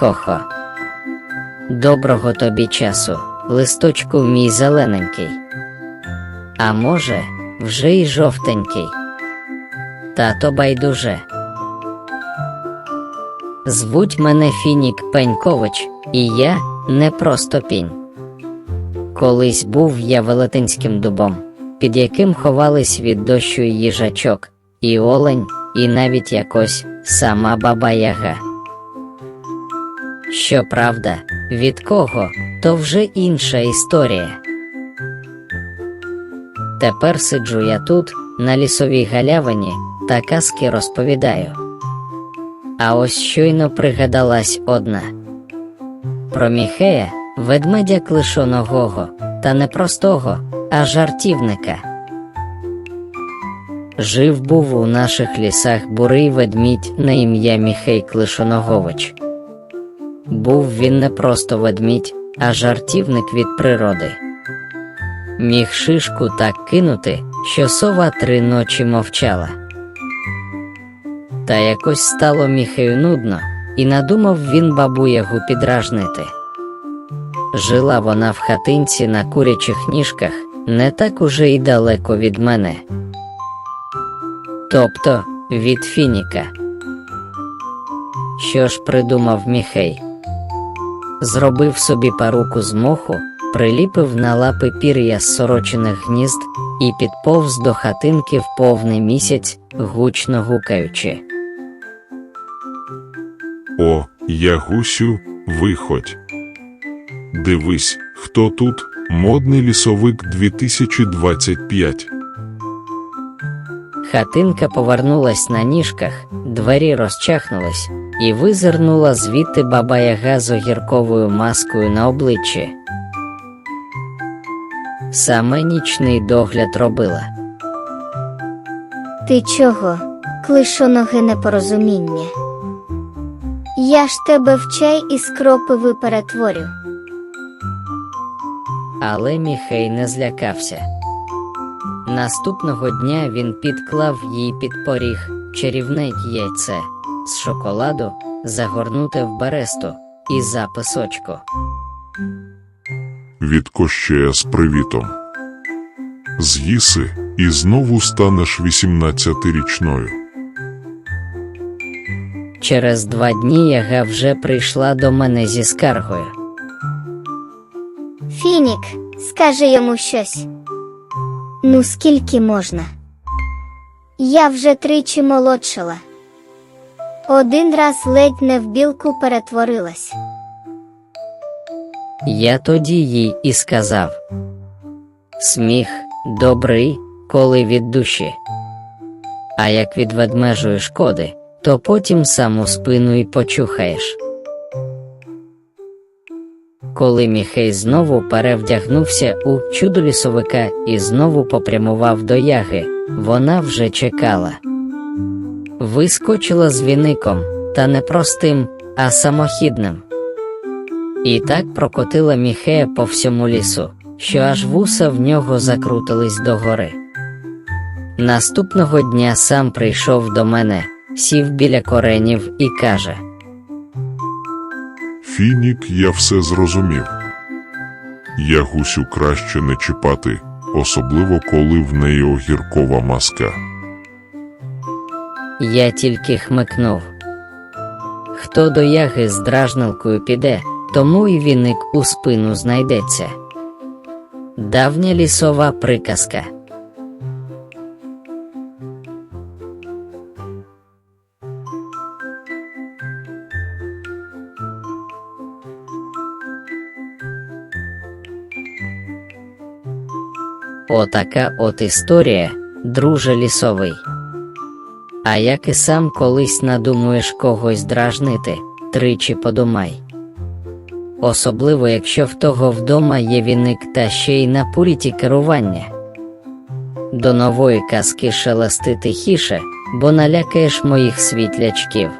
Хо-хо. Доброго тобі часу, листочку мій зелененький. А може, вже й жовтенький. Тато байдуже. Звуть мене Фінік Пенькович, і я не просто пінь. Колись був я велетенським дубом, під яким ховались від дощу їжачок, і олень, і навіть якось сама баба Яга. Щоправда, від кого, то вже інша історія. Тепер сиджу я тут, на лісовій галявині, та казки розповідаю. А ось щойно пригадалась одна про Міхея, ведмедя клишоногого, та не простого, а жартівника. Жив був у наших лісах бурий ведмідь на ім'я Міхей Клишоногович. Був він не просто ведмідь, а жартівник від природи. Міг шишку так кинути, що сова три ночі мовчала. Та якось стало міхею нудно, і надумав він бабу Ягу підражнити. Жила вона в хатинці на курячих ніжках, не так уже й далеко від мене. Тобто від Фініка. Що ж придумав Міхей? Зробив собі паруку з моху, приліпив на лапи пір'я з сорочених гнізд і підповз до хатинки в повний місяць, гучно гукаючи. О, Ягусю, виходь. Дивись, хто тут, модний лісовик 2025. Хатинка повернулась на ніжках, двері розчахнулись, і визирнула звідти баба Яга з огірковою маскою на обличчі. Саме нічний догляд робила. Ти чого, клишоноге непорозуміння? Я ж тебе в чай із кропиви перетворю. Але Міхей не злякався. Наступного дня він підклав їй під поріг чарівне яйце з шоколаду, загорнуте в бересту, і записочку. Від кощея з привітом. З'їси і знову станеш 18-річною. Через два дні яга вже прийшла до мене зі скаргою. Фінік, скажи йому щось. Ну, скільки можна? Я вже тричі молодшала. Один раз ледь не в білку перетворилась. Я тоді їй і сказав: Сміх добрий, коли від душі. А як від ведмежої шкоди, то потім саму спину й почухаєш. Коли Міхей знову перевдягнувся у чудо лісовика і знову попрямував до яги, вона вже чекала. Вискочила з віником, та не простим, а самохідним. І так прокотила Міхея по всьому лісу, що аж вуса в нього закрутились догори. Наступного дня сам прийшов до мене, сів біля коренів і каже: Фінік, я все зрозумів. Ягусю краще не чіпати, особливо коли в неї огіркова маска. Я тільки хмикнув. Хто до яги з дражнилкою піде, тому й віник у спину знайдеться. Давня лісова приказка. Отака от історія, друже лісовий. А як і сам колись надумуєш когось дражнити, тричі подумай. Особливо, якщо в того вдома є віник та ще й на пуріті керування. До нової казки шелести тихіше, бо налякаєш моїх світлячків.